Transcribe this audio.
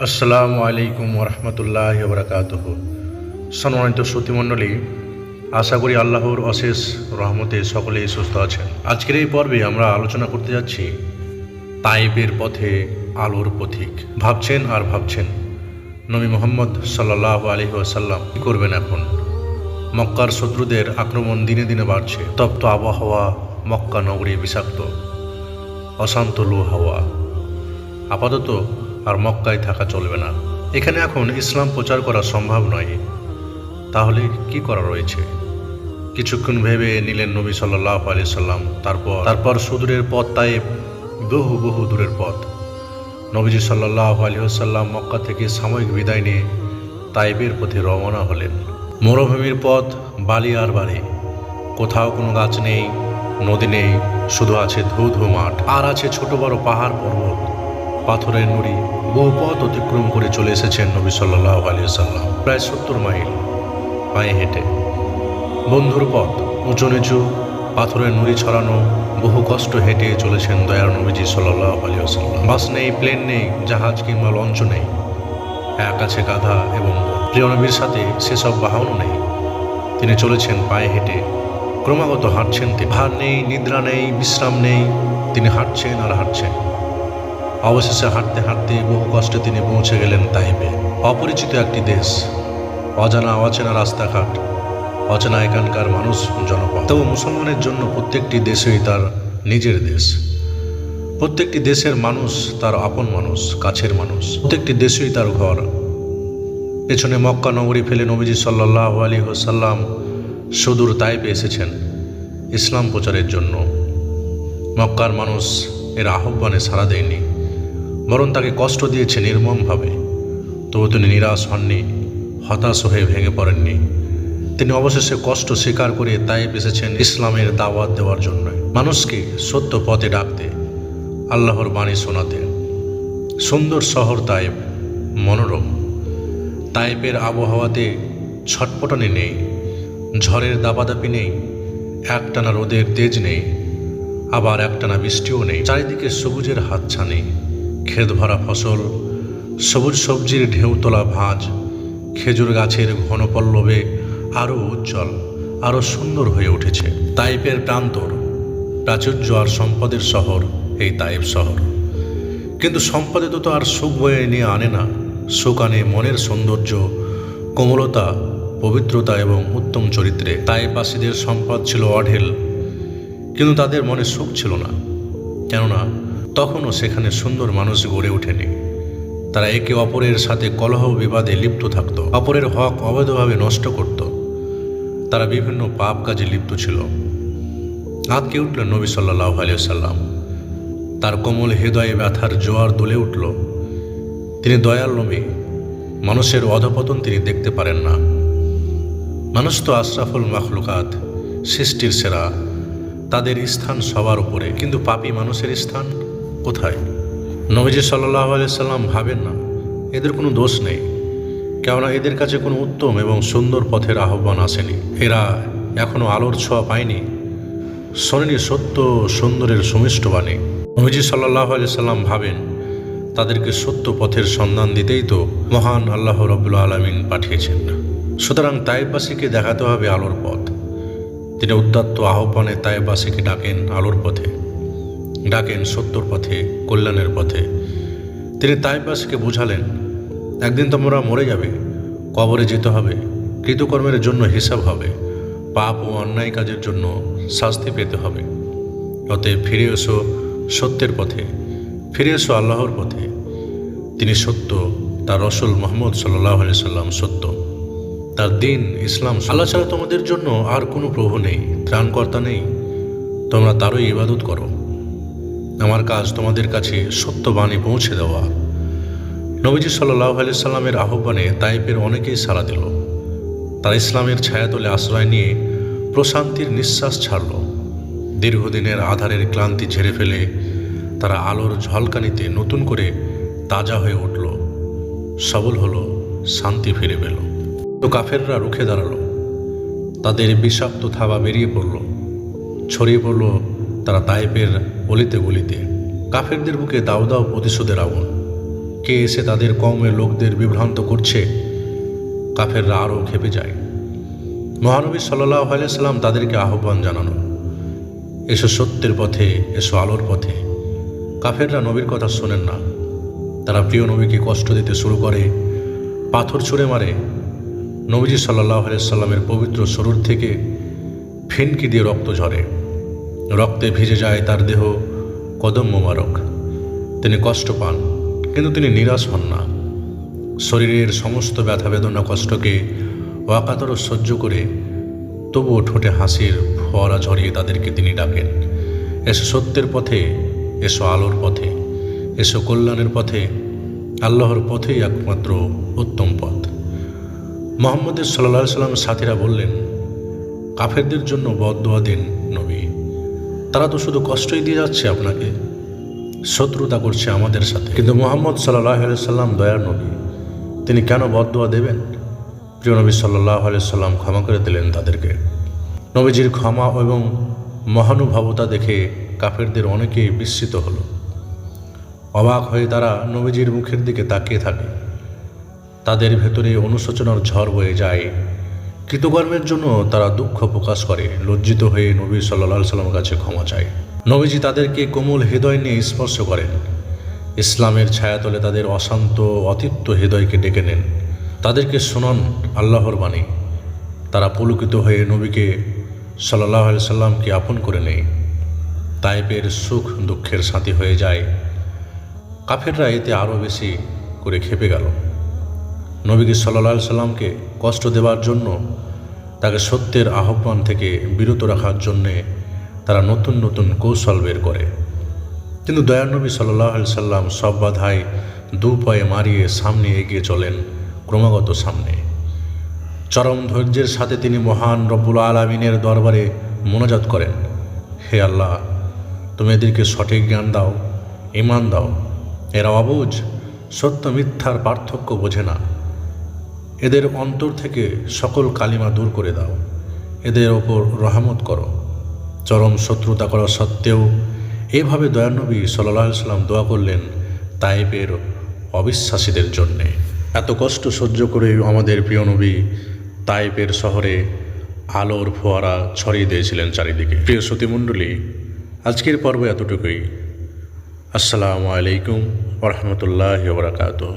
আসসালামু আলাইকুম ওরহমতুল্লাহ বরকাতহ সম্মানিত শ্রুতিমণ্ডলী, আশা করি আল্লাহর অশেষ রহমতে সকলেই সুস্থ আছেন। আজকের এই পর্বে আমরা আলোচনা করতে যাচ্ছি তাইবের পথে আলোর পথিক। ভাবছেন আর ভাবছেন, নবী মোহাম্মদ সাল্লাহ আলী আসাল্লাম কী করবেন এখন? মক্কার শত্রুদের আক্রমণ দিনে দিনে বাড়ছে। তপ্ত আবহাওয়া মক্কা নগরী বিষাক্ত, অশান্ত লু হাওয়া। আপাতত আর মক্কায় থাকা চলবে না। এখানে এখন ইসলাম প্রচার করা সম্ভব নয়। তাহলে কি করা রয়েছে? কিছুক্ষণ ভেবে নিলেন নবী সাল্লাহ আলি সাল্লাম। তারপর তারপর সুদূরের পথ তাই বহু বহু দূরের পথ। নবীজি সাল্লাহ আলী সাল্লাম মক্কা থেকে সাময়িক বিদায় নিয়ে তাইবের পথে রওনা হলেন। মরুভূমির পথ বালি আর বাড়ি কোথাও কোনো গাছ নেই, নদী নেই, শুধু আছে ধু ধু মাঠ। আর আছে ছোট বড় পাহাড় পর্বত। পাথরের নুড়ি বহু পথ অতিক্রম করে চলে এসেছেন নবী সাল্লাহ আলী সাল্লাম প্রায় সত্তর মাইল পায়ে হেঁটে। বন্ধুর পথ, উঁচু নিচু, পাথরের নুড়ি ছড়ানো, বহু কষ্ট হেঁটে চলেছেন দয়ার নবীজি সাল্লাহ আলী সাল্লাম বাস নেই, প্লেন নেই, জাহাজ কিংবা লঞ্চ নেই। এক আছে গাধা এবং প্রিয় নবীর সাথে সেসব বাহনও নেই। তিনি চলেছেন পায়ে হেঁটে। ক্রমাগত হাঁটছেন তিনি। ভার নেই, নিদ্রা নেই, বিশ্রাম নেই। তিনি হাঁটছেন আর হাঁটছেন। অবশেষে হাঁটতে হাঁটতে বহু কষ্টে তিনি পৌঁছে গেলেন তাইবে অপরিচিত একটি দেশ, অজানা অচেনা রাস্তাঘাট, অচেনা এখানকার মানুষ, জনপদ। তবু মুসলমানের জন্য প্রত্যেকটি দেশই তার নিজের দেশ। প্রত্যেকটি দেশের মানুষ তার আপন মানুষ, কাছের মানুষ। প্রত্যেকটি দেশই তার ঘর। পেছনে মক্কা নগরী ফেলে নবীজি সাল্লাহ আলী হোসাল্লাম সুদূর তাইপে এসেছেন ইসলাম প্রচারের জন্য। মক্কার মানুষ এর আহ্বানে সাড়া দেয়নি। বরং তাকে কষ্ট দিয়েছে নির্মমভাবে। তবু তিনি নিরাশ হননি, হতাশ হয়ে ভেঙে পড়েননি। তিনি অবশেষে কষ্ট স্বীকার করে তাই এসেছেন ইসলামের দাওয়াত দেওয়ার জন্য। মানুষকে সত্য পথে ডাকতে, আল্লাহর বাণী শোনাতে। সুন্দর শহর তাইব, মনোরম। তাইপের আবহাওয়াতে ছটপটানি নেই, ঝড়ের দাপাদাপি নেই, একটানা রোদের তেজ নেই, আবার একটানা বৃষ্টিও নেই। চারিদিকে সবুজের হাতছানি। ক্ষেত ভরা ফসল, সবুজ সবজির ঢেউ তোলা ভাঁজ, খেজুর গাছের ঘন পল্লবে আরও উজ্জ্বল আরও সুন্দর হয়ে উঠেছে। তাইপের প্রান্তর, প্রাচুর্য আর সম্পদের শহর এই তাইপ শহর। কিন্তু সম্পদে তো আর সুখ বয়ে নিয়ে আনে না। সুখ আনে মনের সৌন্দর্য, কোমলতা, পবিত্রতা এবং উত্তম চরিত্রে। তাইপাসীদের সম্পদ ছিল অঢেল, কিন্তু তাদের মনে সুখ ছিল না। কেননা তখনও সেখানে সুন্দর মানুষ গড়ে ওঠেনি। তারা একে অপরের সাথে কলহ বিবাদে লিপ্ত থাকত। অপরের হক অবৈধভাবে নষ্ট করত। তারা বিভিন্ন পাপ কাজে লিপ্ত ছিল। আঁতকে উঠলেন নবী সাল্লাহ আলিয়াল্লাম তার কোমল হৃদয়ে ব্যথার জোয়ার দোলে উঠল। তিনি দয়াল নবী। মানুষের অধপতন তিনি দেখতে পারেন না। মানুষ তো আশরাফুল মাখলুকাত, সৃষ্টির সেরা। তাদের স্থান সবার উপরে। কিন্তু পাপী মানুষের স্থান? কোথায়? নবীজি সাল্লাহ সাল্লাম ভাবেন না, এদের কোনো দোষ নেই। কেননা এদের কাছে কোনো উত্তম এবং সুন্দর পথের আহ্বান আসেনি। এরা এখনও আলোর ছোঁয়া পায়নি। শোনেনি সত্য সুন্দরের সুমিষ্ট বাণী। নবীজি সাল্লাহ সাল্লাম ভাবেন, তাদেরকে সত্য পথের সন্ধান দিতেই তো মহান আল্লাহ রবুল্লা আলমিন পাঠিয়েছেন। সুতরাং তাইবাসীকে দেখাতে হবে আলোর পথ। তিনি উদ্যত্ত আহ্বানে তাইবাসীকে ডাকেন আলোর পথে। ডাকেন সত্যর পথে, কল্যাণের পথে। তিনি তাইবাসীকে বুঝালেন, একদিন তোমরা মরে যাবে, কবরে যেতে হবে, কৃতকর্মের জন্য হিসাব হবে, পাপ ও অন্যায় কাজের জন্য শাস্তি পেতে হবে। অতএব ফিরে এসো সত্যের পথে, ফিরে এসো আল্লাহর পথে। তিনি সত্য, তার রসুল মোহাম্মদ সাল্লাহ আলি সাল্লাম সত্য। তার দিন ইসলাম আল্লাহ ছাড়া তোমাদের জন্য আর কোনো প্রভু নেই, ত্রাণকর্তা নেই। তোমরা তারই ইবাদত করো। আমার কাজ তোমাদের কাছে সত্যবাণী পৌঁছে দেওয়া। নবীজি সাল্লাহ আলি সাল্লামের আহ্বানে তাইপের অনেকেই সাড়া দিল। তারা ইসলামের ছায়াতলে আশ্রয় নিয়ে প্রশান্তির নিঃশ্বাস ছাড়ল। দীর্ঘদিনের আধারের ক্লান্তি ঝেড়ে ফেলে তারা আলোর ঝলকানিতে নতুন করে তাজা হয়ে উঠল। সবল হলো, শান্তি ফিরে পেল। তো কাফেররা রুখে দাঁড়াল। তাদের বিষাক্ত থাবা বেরিয়ে পড়ল। ছড়িয়ে পড়ল তারা তাইপের অলিতে গলিতে কাফেরদের বুকে দাও দাও প্রতিশোধের আগুন। কে এসে তাদের কমের লোকদের বিভ্রান্ত করছে? কাফেররা আরও খেপে যায়। মহানবী সাল্লাহ আলাইসাল্লাম তাদেরকে আহ্বান জানানো, এসো সত্যের পথে, এসো আলোর পথে। কাফেররা নবীর কথা শোনেন না। তারা প্রিয় নবীকে কষ্ট দিতে শুরু করে, পাথর ছুঁড়ে মারে। নবীজি সাল্লাহ সাল্লামের পবিত্র শরীর থেকে ফিনকি দিয়ে রক্ত ঝরে। রক্তে ভিজে যায় তার দেহ। কদম মোবারক। তিনি কষ্ট পান, কিন্তু তিনি নিরাশ হন না। শরীরের সমস্ত ব্যথা বেদনা কষ্টকে ওয়াকাতর সহ্য করে তবুও ঠোঁটে হাসির ফোয়ারা ঝরিয়ে তাদেরকে তিনি ডাকেন। এসো সত্যের পথে, এসো আলোর পথে, এসো কল্যাণের পথে, আল্লাহর পথেই একমাত্র উত্তম পথ। মোহাম্মদের সাল্লা সাল্লামের সাথীরা বললেন, কাফেরদের জন্য বদোয়া দিন নবী। তারা তো শুধু কষ্টই দিয়ে যাচ্ছে আপনাকে। শত্রুতা করছে আমাদের সাথে। কিন্তু মোহাম্মদ সাল্লাহ সাল্লাম দয়ার নবী। তিনি কেন বদোয়া দেবেন? প্রিয় নবী সাল্লাহ সাল্লাম ক্ষমা করে দিলেন তাদেরকে। নবীজির ক্ষমা এবং মহানুভবতা দেখে কাফেরদের অনেকেই বিস্মিত হলো। অবাক হয়ে তারা নবীজির মুখের দিকে তাকিয়ে থাকে। তাদের ভেতরে অনুশোচনার ঝড় বয়ে যায় কৃতকর্মের জন্য তারা দুঃখ প্রকাশ করে, লজ্জিত হয়ে নবী সাল্লা সাল্লামের কাছে ক্ষমা চায়। নবীজি তাদেরকে কোমল হৃদয় নিয়ে স্পর্শ করেন। ইসলামের ছায়াতলে তাদের অশান্ত অতিপ্ত হৃদয়কে ডেকে নেন। তাদেরকে শোনান আল্লাহর বাণী। তারা পুলকিত হয়ে নবীকে সাল্লাহ সাল্লামকে আপন করে নেয়। তাইপের সুখ দুঃখের সাথী হয়ে যায়। কাফেররা এতে আরও বেশি করে খেপে গেল। নবীকে সাল্লা সাল্লামকে কষ্ট দেওয়ার জন্য তাকে সত্যের আহ্বান থেকে বিরত রাখার জন্যে তারা নতুন নতুন কৌশল বের করে। কিন্তু দয়ানবী সাল্লাহ সাল্লাম সব বাধায় দু পায়ে মারিয়ে সামনে এগিয়ে চলেন ক্রমাগত সামনে। চরম ধৈর্যের সাথে তিনি মহান রব্বুল আলমিনের দরবারে মোনাজাত করেন। হে আল্লাহ, তুমি এদেরকে সঠিক জ্ঞান দাও ইমান দাও। এরা অবুঝ, সত্য মিথ্যার পার্থক্য বোঝে না। এদের অন্তর থেকে সকল কালিমা দূর করে দাও। এদের ওপর রহমত করো। চরম শত্রুতা করা সত্ত্বেও এভাবে দয়ানবী সাল্লাহ সাল্লাম দোয়া করলেন তাইপের অবিশ্বাসীদের জন্যে। এত কষ্ট সহ্য করে আমাদের প্রিয় নবী তাইপের শহরে আলোর ফোয়ারা ছড়িয়ে দিয়েছিলেন চারিদিকে। প্রিয় সতীমণ্ডলী আজকের পর্ব এতটুকুই। আসসালামু আলাইকুম ওরহমতুল্লাহ বরাকাত